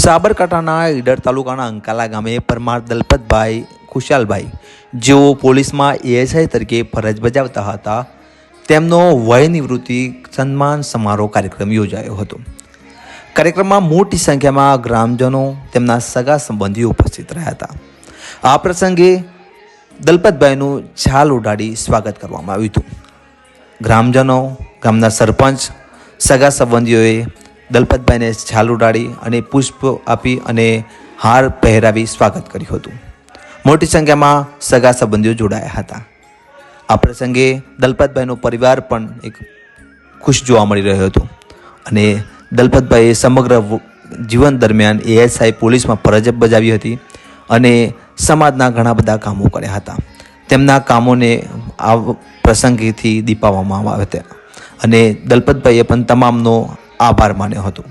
સાબરકાંઠાના ઈડર તાલુકાના અંકાલા ગામે પરમાર દલપતભાઈ ખુશાલભાઈ જેઓ પોલીસમાં એએસઆઈ તરીકે ફરજ બજાવતા હતા, તેમનો વય નિવૃત્તિ સન્માન સમારોહ કાર્યક્રમ યોજાયો હતો. કાર્યક્રમમાં મોટી સંખ્યામાં ગ્રામજનો તેમના સગા સંબંધીઓ ઉપસ્થિત રહ્યા હતા. આ પ્રસંગે દલપતભાઈનું છાલ ઉડાડી સ્વાગત કરવામાં આવ્યું હતું. ગ્રામજનો, ગામના સરપંચ, સગા સંબંધીઓએ દલપતભાઈને છાલ ઉડાડી અને પુષ્પ આપી અને હાર પહેરાવી સ્વાગત કર્યું હતું. મોટી સંખ્યામાં સગા સંબંધીઓ જોડાયા હતા. આ પ્રસંગે દલપતભાઈનો પરિવાર પણ એક ખુશ જોવા મળી રહ્યો હતો અને દલપતભાઈએ સમગ્ર જીવન દરમિયાન એએસઆઈ પોલીસમાં ફરજ બજાવી હતી અને સમાજના ઘણા બધા કામો કર્યા હતા. તેમના કામોને આ પ્રસંગેથી દીપાવવામાં આવ્યા હતા. અને દલપતભાઈએ પણ તમામનો આભાર માન્યો હતો.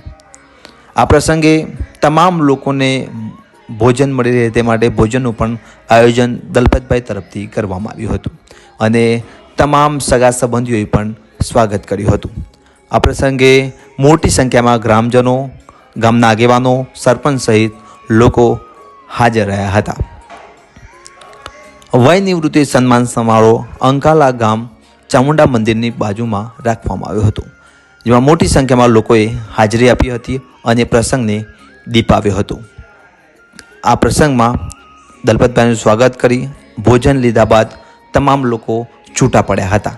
આ પ્રસંગે તમામ લોકોને ભોજન મળી રહે તે માટે ભોજનનું પણ આયોજન દલપતભાઈ તરફથી કરવામાં આવ્યું હતું અને તમામ સગા સંબંધીઓએ પણ સ્વાગત કર્યું હતું. આ પ્રસંગે મોટી સંખ્યામાં ગ્રામજનો, ગામના આગેવાનો, સરપંચ સહિત લોકો હાજર રહ્યા હતા. વય નિવૃત્તિ સન્માન સમારોહ અંકાલા ગામ ચામુંડા મંદિરની બાજુમાં રાખવામાં આવ્યો હતો. જેમાં મોટી સંખ્યામાં લોકોએ હાજરી આપી હતી અને પ્રસંગને દીપાવ્યો હતો. આ પ્રસંગમાં દલપતભાઈનું સ્વાગત કરી ભોજન લીધા બાદ તમામ લોકો છૂટા પડ્યા હતા.